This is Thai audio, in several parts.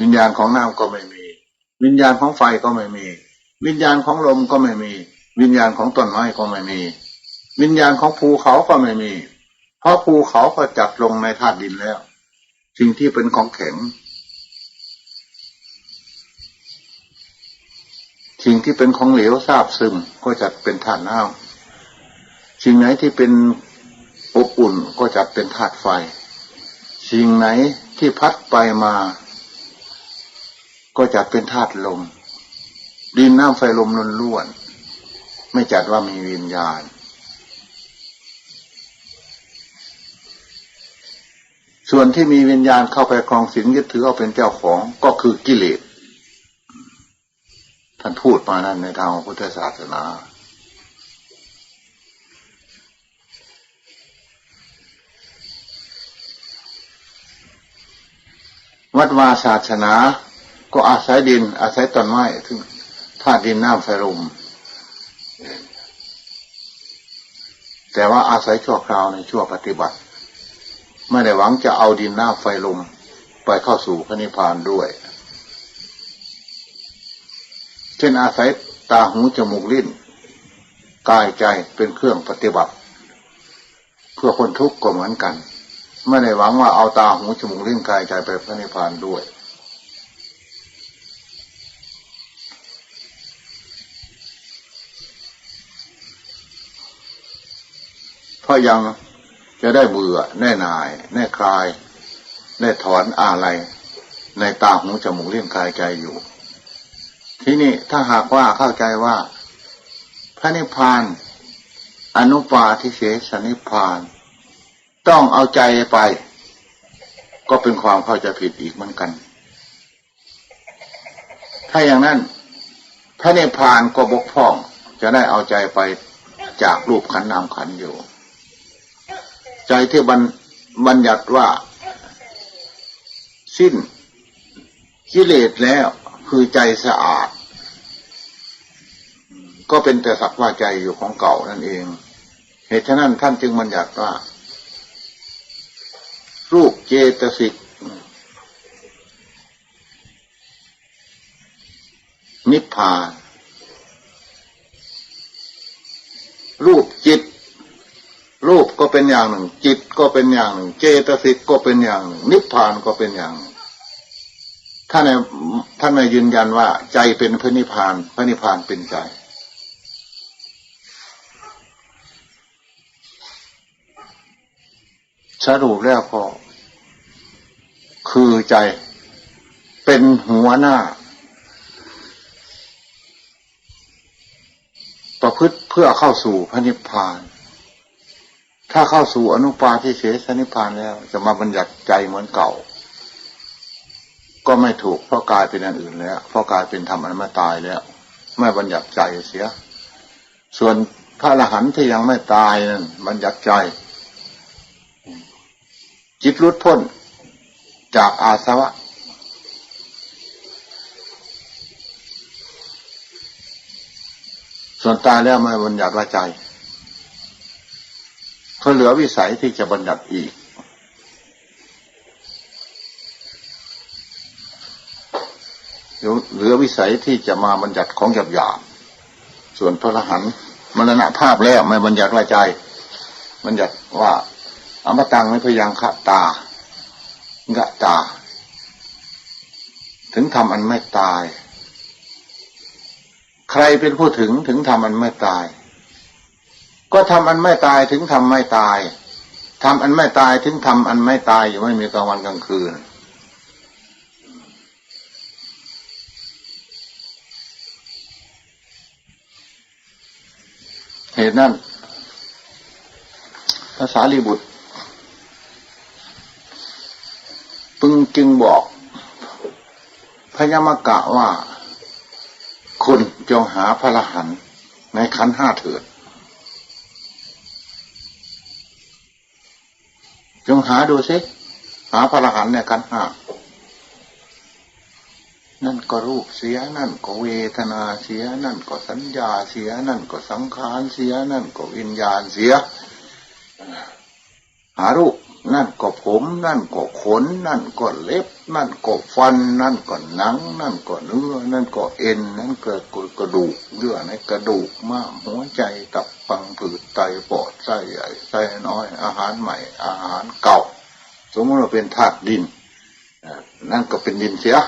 วิญญาณของน้ำก็ไม่มี วิญญาณของไฟก็ไม่มี วิญญาณของลมก็ไม่มี วิญญาณของต้นไม้ก็ไม่มี วิญญาณของภูเขาก็ไม่มี เพราะภูเขาก็จัดลงในธาตุดินแล้ว สิ่งที่เป็นของแข็ง สิ่งที่เป็นของเหลวทราบซึมก็จัดเป็นธาตุน้ำสิ่งไหนที่เป็นอบอุ่นก็จัดเป็นธาตุไฟ สิ่งไหนที่พัดไปมา ก็จัดเป็นธาตุลม ดินน้ำไฟลมล้วนๆไม่จัดว่ามีวิญญาณ ส่วนที่มีวิญญาณเข้าไปครองสิงยึดถือเอาเป็นเจ้าของก็คือกิเลสท่านพูดมานั่นในทางของพุทธศาสนาวัดวาศาสนา ก็อาศัยดิน อาศัยต้นไม้ถึงธาตุดินน้ำไฟลมแต่ว่าอาศัยชั่วคราวในชั่วปฏิบัติ ไม่ได้หวังจะเอาดินน้ำไฟลมไปเข้าสู่พระนิพพานด้วย เช่นอาศัยตาหูจมูกลิ้นกายใจเป็นเครื่องปฏิบัติ เพื่อคนทุกข์ก็เหมือนกัน ไม่ได้หวังว่าเอาตาหูจมูกลิ้นกายใจไปพระนิพพานด้วย เพราะยังจะได้เบื่อแน่นาย แน่คลาย ได้ถอนอะไร ในตาหูจมูกเลิ้นกายใจอยู่ ที่นี่ถ้าหากว่าเข้าใจว่า พระนิพพาน อนุปาทิเสสนิพพาน ต้องเอาใจไป ก็เป็นความเข้าใจผิดอีกเหมือนกัน ถ้าอย่างนั้น พระนิพพานก็บกพร่องจะได้เอาใจไปจากรูปขันนามขันอยู่ ใจที่บัญบัญญัติว่า สิ้นกิเลสแล้วคือใจสะอาด ก็เป็นแต่สักว่าใจอยู่ของเก่านั่นเอง เหตุฉะนั้นท่านจึงบัญญัติว่า รูปเจตสิกนิพพาน รูปจิต รูปก็เป็นอย่างหนึ่ง จิตก็เป็นอย่างหนึ่ง เจตสิกก็เป็นอย่างหนึ่ง นิพพานก็เป็นอย่างหนึ่งท่านในท่านในยืนยันว่าใจเป็นพระนิพพาน พระนิพพานเป็นใจ สรุปแล้วก็คือใจเป็นหัวหน้า ประพฤติเพื่อเข้าสู่พระนิพพาน ถ้าเข้าสู่อนุปาทิเสสนิพานแล้ว จะมาบัญญัติใจเหมือนเก่า ก็ไม่ถูกเพราะกลายเป็นอันอื่นแล้วเพราะกลายเป็นธรรมอันไม่ตายแล้ว ไม่บัญญัติใจเสีย ส่วนพระอรหันต์ที่ยังไม่ตายนั่นบัญญัติใจ จิตรุดพ้นจากอาสวะส่วนตายแล้วไม่บัญญัติว่าใจ ก็เหลือวิสัยที่จะบัญญัติอีก เหลือวิสัยที่จะมาบัญญัติของหยาบหยาบส่วนพระรหันต์มรณภาพแล้วไม่บัญญัติว่าใจ บัญญัติว่าอมตังไม่พยังขะตางะตา ถึงทำอันไม่ตาย ใครเป็นผู้ถึงถึงทำอันไม่ตาย ก็ทำอันไม่ตายถึงทำไม่ตายทำอันไม่ตายถึงทำอันไม่ตายอยู่ไม่มีกลางวันกลางคืน เหตุนั้นภาษาลีบุตร ปึงจึงบอกพยามกะว่า คุณจงหาพระรหันในขันห้าเถิด จงหาดูสิหาพระรหันต์ในขันห้านั่นก็รูปเสียนั่นก็เวทนาเสีย นั่นก็สัญญาเสีย นั่นก็สังขารเสีย นั่นก็วิญญาณเสีย หารูป นั่นก็ผม นั่นก็ขน นั่นก็เล็บ นั่นก็ฟัน นั่นก็หนัง นั่นก็เนื้อ นั่นก็เอ็น นั่นก็กระดูกเยื่อในกระดูกม้ามหัวใจตับฟังผืดไตปอดไส้ใหญ่ไส้น้อย อาหารใหม่ อาหารเก่า สมมติว่าเป็นธาตุดินนั่นก็เป็นดินเสีย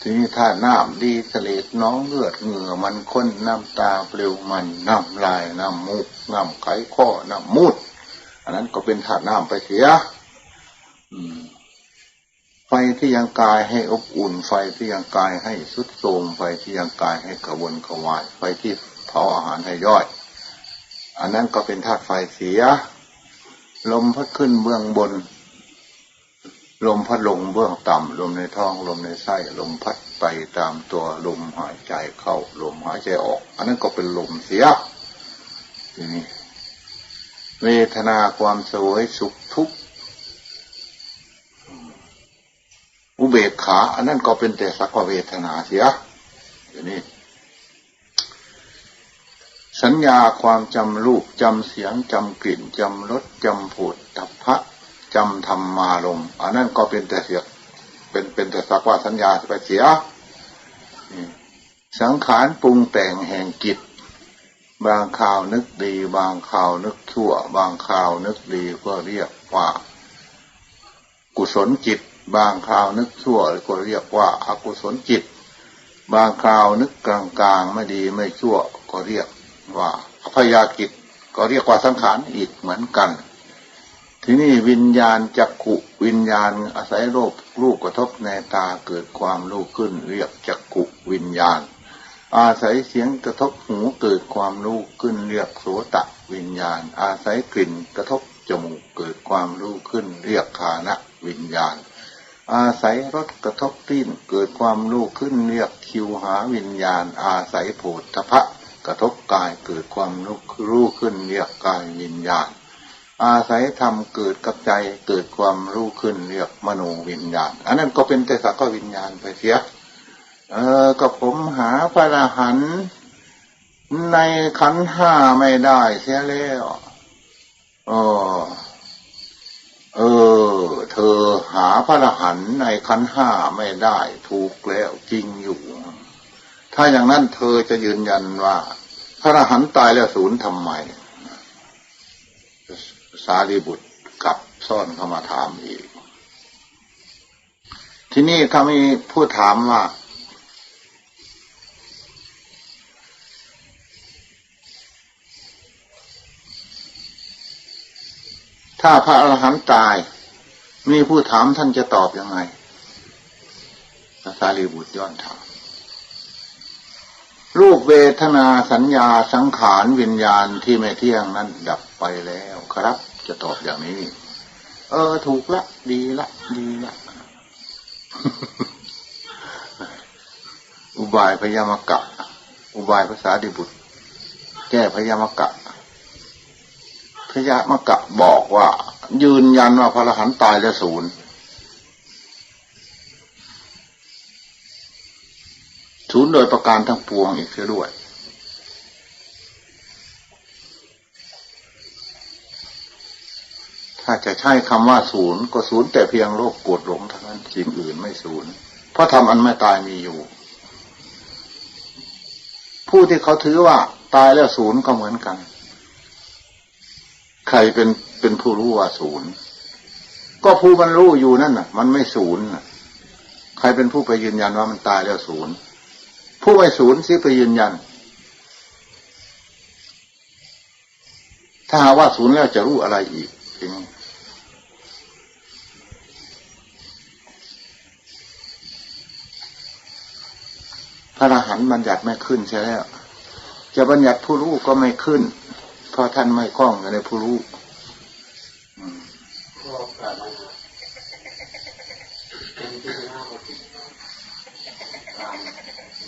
ทีนี้ถ้าน้ำดีเลดน้องเลือดเหงื่อมันข้นน้ำตาเปลวมันน้ำลายน้ำมูกน้ำไขข้อน้ำมูด อันนั้นก็เป็นธาตุน้ำไปเสียไฟที่ยังกายให้อบอุ่น ไฟที่ยังกายให้สุดโทมไฟที่ยังกายให้กระวนกระวาย ไฟที่เผาอาหารให้ย่อย อันนั้นก็เป็นธาตุไฟเสีย ลมพัดขึ้นเบื้องบน ลมพัดลงเบื้องต่ำลมในท้องลมในไส้ลมพัดไปตามตัวลมหายใจเข้า ลมหายใจออก อันนั้นก็เป็นลมเสียทีนี้ เวทนาความสวยสุขทุกข์อุเบกขา อันนั้นก็เป็นแต่สักว่าเวทนาเสียทีนี้สัญญาความจำรูปจำเสียงจำกลิ่นจำรสจำผุดตัพพะจำธรรมารมอันนั้นก็เป็นแต่เสียเป็นเป็นแต่สักว่าสัญญาไปเสียนี่สังขารปรุงแต่งแห่งจิต บางข่าวนึกดี บางข่าวนึกชั่ว บางข่าวนึกดีก็เรียกว่า กุศลจิต บางข่าวนึกชั่วก็เรียกว่าอกุศลจิต บางคราวนึกกลางกลางๆไม่ดีไม่ชั่วก็เรียกว่าอภยากิจก็เรียกว่าสังขารอีกเหมือนกัน ที่นี่วิญญาณจักขุวิญญาณอาศัยรูปรูปกระทบในตาเกิดความรู้ขึ้น เรียกจักขุวิญญาณ อาศัยเสียงกระทบหูเกิดความรู้ขึ้นเรียกโสตะวิญญาณ อาศัยกลิ่นกระทบจมูกเกิดความรู้ขึ้นเรียกคานะวิญญาณ อาศัยรสกระทบติ้นเกิดความรู้ขึ้นเรียกคิวหาวิญญาณ อาศัยโผฏฐพะกระทบกายเกิดความรู้รู้ขึ้นเรียกกายวิญญาณ อาศัยธรรมเกิดกับใจเกิดความรู้ขึ้นเรียกมโนวิญญาณ อันนั้นก็เป็นแต่สักวิญญาณไปเสีย เออก็ผมหาพระอรหันต์ในขันห้าไม่ได้เสียแล้วเออเออ เธอหาพระอรหันต์ในขันห้าไม่ได้ ถูกแล้วจริงอยู่ ถ้าอย่างนั้นเธอจะยืนยันว่า พระอรหันต์ตายแล้วศูนย์ทำไมสารีบุตรกลับซ่อนเข้ามาถามอีก ที่นี้ถ้ามีผู้ถามว่า ถ้าพระอรหันต์ตาย มีผู้ถามท่านจะตอบยังไงพระสารีบุตรย้อนถามรูปเวทนาสัญญาสังขารวิญญาณที่ไม่เที่ยงนั้นดับไปแล้วครับ จะตอบอย่างนี้ เออ ถูกละ ดีละ ดีละอุบายพยามกะ อุบายภาษาดิบุตร แก้พยามกะ พยามกะบอกว่า ยืนยันว่าพระอรหันต์ตายแล้วศูนย์ศูนย์โดยประการทั้งปวงอีกเสียด้วย ถ้าจะใช้คำว่าศูนย์ก็ศูนย์แต่เพียงโลกโกรธหลงเท่านั้นสิ่งอื่นไม่ศูนย์เพราะทำอันไม่ตายมีอยู่ ผู้ที่เขาถือว่าตายแล้วศูนย์ก็เหมือนกัน ใครเป็นเป็นผู้รู้ว่าศูนย์ก็ผู้มันรู้อยู่นั่นน่ะ มันไม่ศูนย์ใครเป็นผู้ไปยืนยันว่ามันตายแล้วศูนย์ผู้ไม่ศูนย์สิไปยืนยัน ถ้าหาว่าศูนย์แล้วจะรู้อะไรอีกทีนี้พระอรหันต์บัญญัติไม่ขึ้นใช่แล้ว จะบัญญัติผู้รู้ก็ไม่ขึ้น เพราะท่านไม่คล้องอยู่ในผู้รู้อืมก็กลับมาเป็นที่ห้าปฏิตาม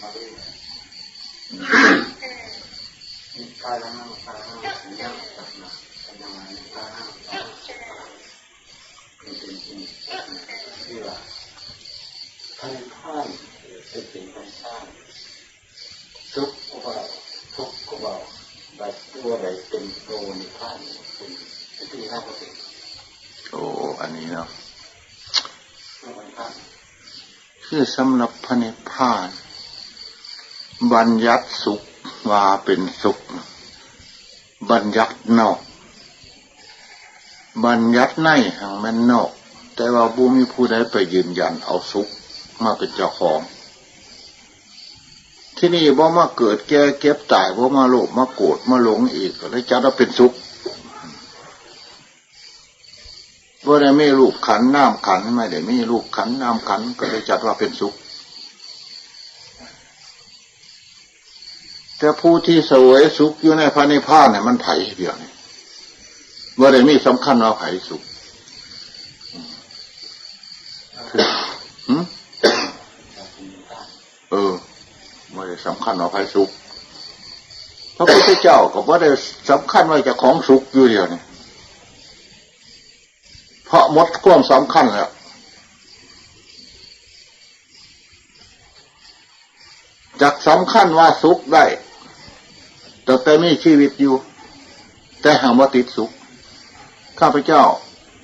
มาเรื่อยมีการนั่งการนั่งสัญญาตัดมาเป็นยังไงการนั่งการเป็นเป็นจริงที่ว่าท่านท่านเป็นเป็นท่านท่านทุกข์ก็เบาทุกข์ก็เบาแบบ ตัวใดเป็นโรนิท่านเป็นที่ห้าปฏิอโอ้อันนี้เนาะเมื่อวันพระคือสำหรับพระนิพพาน บัญญัติสุขว่าเป็นสุข บัญญัตินอก บัญญัติในหังแม่นนอก แต่ว่าบูมีผู้ใดไปยืนยันเอาสุขมาเป็นเจ้าของ ที่นี่บ่มาเกิดแก่เก็บตายบ่มาโลภมาโกรธมาหลงอีกก็เลยจัดว่าเป็นสุขบ่ได้มีรูปขันน้ำขันไม่ได้มีรูปขันน้ำขันก็เลยจัดว่าเป็นสุข แต่ผู้ที่สวยสุขอยู่ในพระนิพพานเนี่ยมันไผ่เดียวนี่บ่ได้มีสำคัญว่าไผ่สุขหืมเออไม่ได้ สำคัญว่าไผ่สุขพระพุทธเจ้าก็บ่ได้สำคัญว่าจะของสุขอยู่เดียวนี่เพราะหมดความสำคัญแล้วจากสำคัญว่าสุขได้แต่แต่มีชีวิตอยู่ แต่หากว่าติดสุขข้าพเจ้า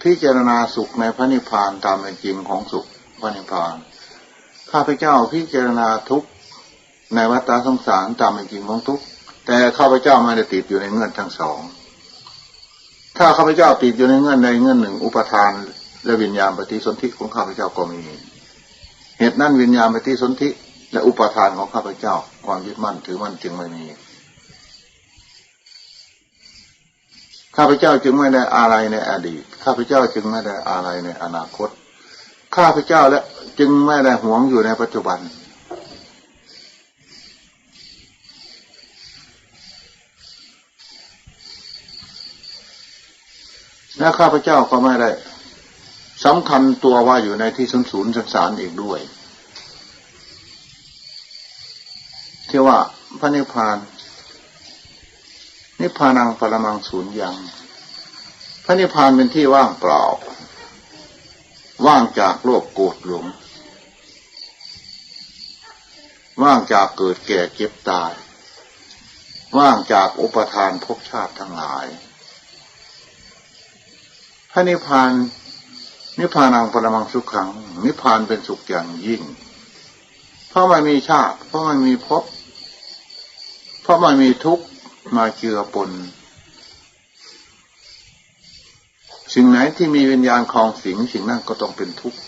พิจารณาสุขในพระนิพพานตามเป็นจริงของสุขพระนิพพานข้าพเจ้าพิจารณาทุกข์ ในวัฏสงสารตามเป็นจริงของทุก แต่ข้าพเจ้าไม่ได้ติดอยู่ในเงื่อนทั้งสอง ถ้าข้าพเจ้าติดอยู่ในเงื่อนใดเงื่อนหนึ่ง อุปทานและวิญญาณปฏิสนธิของข้าพเจ้าก็มี เหตุนั้นวิญญาณปฏิสนธิและอุปทานของข้าพเจ้าความยึดมั่นถือมั่นจึงไม่มีข้าพเจ้าจึงไม่ได้อะไรในอดีต ข้าพเจ้าจึงไม่ได้อะไรในอนาคต ข้าพเจ้าและจึงไม่ได้หวงอยู่ในปัจจุบัน และข้าพเจ้าก็ไม่ได้สำคัญตัวว่าอยู่ในที่ศูนย์ศูนย์สังสารอีกด้วยที่ว่าพระนิพพาน นิพพานังปรมังศูนย์ยัง พระนิพพานเป็นที่ว่างเปล่า ว่างจากโลภโกรธหลง ว่างจากเกิดแก่เก็บตาย ว่างจากอุปทานภพชาติทั้งหลาย พระนิพพานนิพพานังปรมังสุขขัง นิพพานเป็นสุขอย่างยิ่ง เพราะไม่มีชาติ เพราะไม่มีภพเพราะไม่มีทุกข์มาเจือปนสิ่งไหนที่มีวิญญาณคลองสิงสิ่งนั้นก็ต้องเป็นทุกข์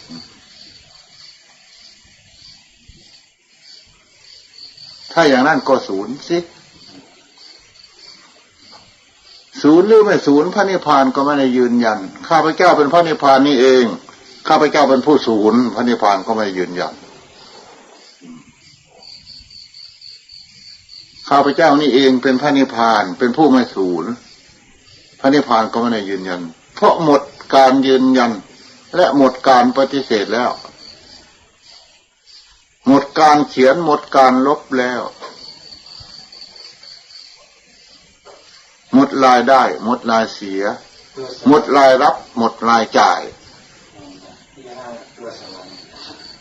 ถ้าอย่างนั้นก็ศูนย์สิ ศูนย์หรือไม่ศูนย์พระนิพพานก็ไม่ได้ยืนยัน ข้าพเจ้าเป็นพระนิพพานนี่เอง ข้าพเจ้าเป็นผู้ศูนย์พระนิพพานก็ไม่ยืนยัน ข้าพเจ้านี่เองเป็นพระนิพพานเป็นผู้ไม่ศูนย์พระนิพพานก็ไม่ได้ยืนยัน เพราะหมดการยืนยัน และหมดการปฏิเสธแล้ว หมดการเขียนหมดการลบแล้ว หมดรายได้ หมดรายเสียตัวสหมดรายรับ หมดรายจ่ายที่ได้ตัวสวรรค์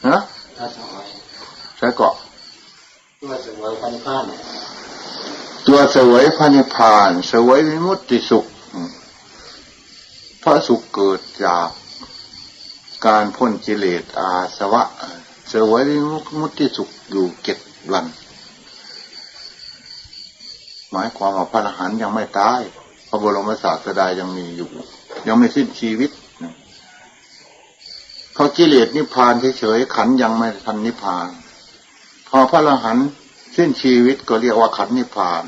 นะตัวสวรรค์ใช่เกาะตัวสวรรค์พันธุ์พันธุ์ตัวเสวยพระนิพพานเสวยวิมุตติสุขอืมเพราะสุขเกิดจากการพ้นกิเลสอาสวะเสวยวิมุตติสุขอยู่เจ็ดวัน หมายความว่าพระอรหันต์ยังไม่ตายพระบรมศาสดายังมีอยู่ ยังไม่สิ้นชีวิตเขากิเลสนิพพานเฉยๆขันยังไม่ทันนิพพาน พอพระอรหันต์สิ้นชีวิตก็เรียกว่าขันนิพพาน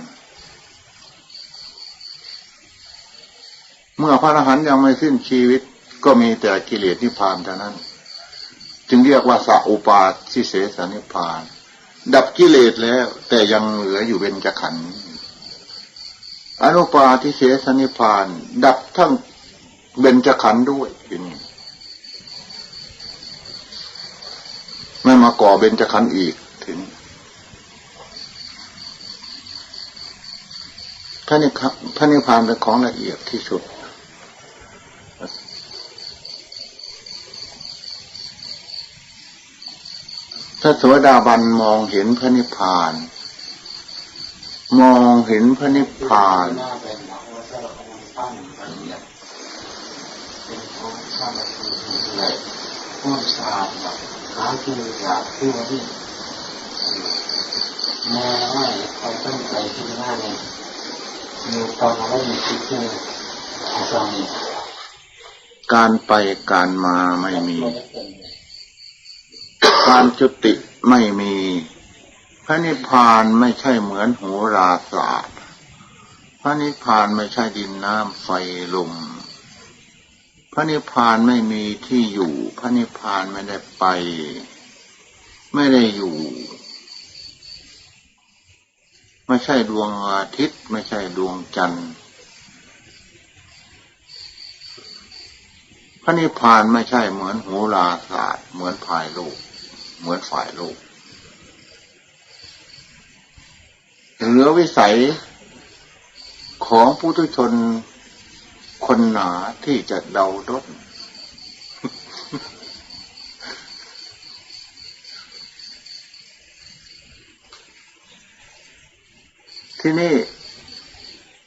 เมื่อพระอรหันต์ยังไม่สิ้นชีวิต ก็มีแต่กิเลสนิพพานเท่านั้น จึงเรียกว่าสัอุปาทิเสสนิพพาน ดับกิเลสแล้ว แต่ยังเหลืออยู่เบญจขันธ์ อนุปาทิเสสนิพาน ดับทั้งเบญจขันธ์ด้วยทีนี้ไม่มาก่อเบญจขันธ์อีกทีนี้พระนิพพานพระนิพพานเป็นของละเอียดที่สุดถ้าโสดาบันมองเห็นพระนิพพาน มองเห็นพระนิพพานหน้ว่าเรากำลังปั้นละเอียดเป็นขามาทีเลยร่วมสะอาดแบบน้ำที่อยากที่ว่าที่แม่ไม่คอยตั้งใจที่หน้าเนี่ยมีตอนเราไม่มีคิดที่ของเราเนี่ยการไปการมาไม่มี การจุติไม่มี พระนิพพานไม่ใช่เหมือนโหราศาสตร์ พระนิพพานไม่ใช่ดินน้ำไฟลม พระนิพพานไม่มีที่อยู่ พระนิพพานไม่ได้ไป ไม่ได้อยู่ ไม่ใช่ดวงอาทิตย์ ไม่ใช่ดวงจันทร์ พระนิพพานไม่ใช่เหมือนโหราศาสตร์ เหมือนฝ่ายโลก เหมือนฝ่ายโลก เหลือวิสัยของผู้ทุชนคนหนาที่จะเดาดนที่นี่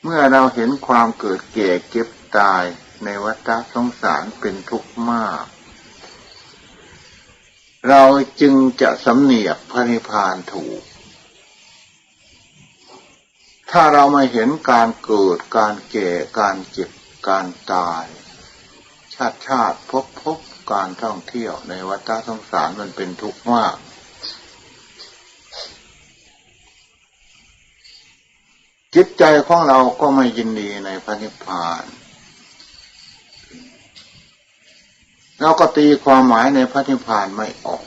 เมื่อเราเห็นความเกิดแก่เก็บตายในวัฏสงสารเป็นทุกข์มาก เราจึงจะสำเนียกพระนิพพานถูก ถ้าเราไม่เห็นการเกิด การแก่ การเจ็บ การตาย ชาติชาติพบพบการท่องเที่ยวในวัฏสงสารมันเป็นทุกข์มาก จิตใจของเราก็ไม่ยินดีในพระนิพพานเราก็ตีความหมายในพระนิพพานไม่ออก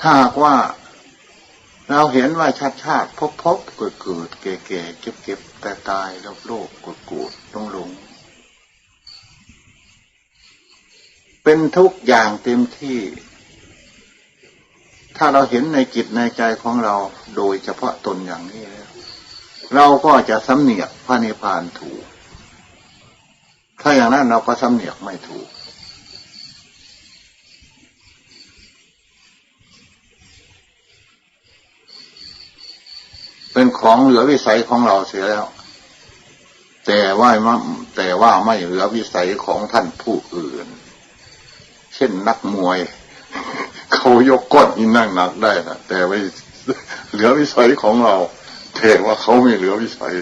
ถ้าหากว่า เราเห็นว่าชาติชาติพบพบเกิดเกิดแก่แก่เก็บเก็บแต่ตายโลภโลภกรธโกรธหลงหลงเป็นทุกอย่างเต็มที่ ถ้าเราเห็นในจิตในใจของเราโดยเฉพาะตนอย่างนี้แล้วเราก็จะสำเนียกพระนิพพานถูก ถ้าอย่างนั้นเราก็สำเนียกไม่ถูก เป็นของเหลือวิสัยของเราเสียแล้ว แต่ว่าไม่แต่ว่าไม่เหลือวิสัยของท่านผู้อื่น เช่นนักมวย เขายกก้อนหินนั่งหนักได้นะแต่ไม่เหลือวิสัยของเราแต่ว่าเขาไม่เหลือวิสัย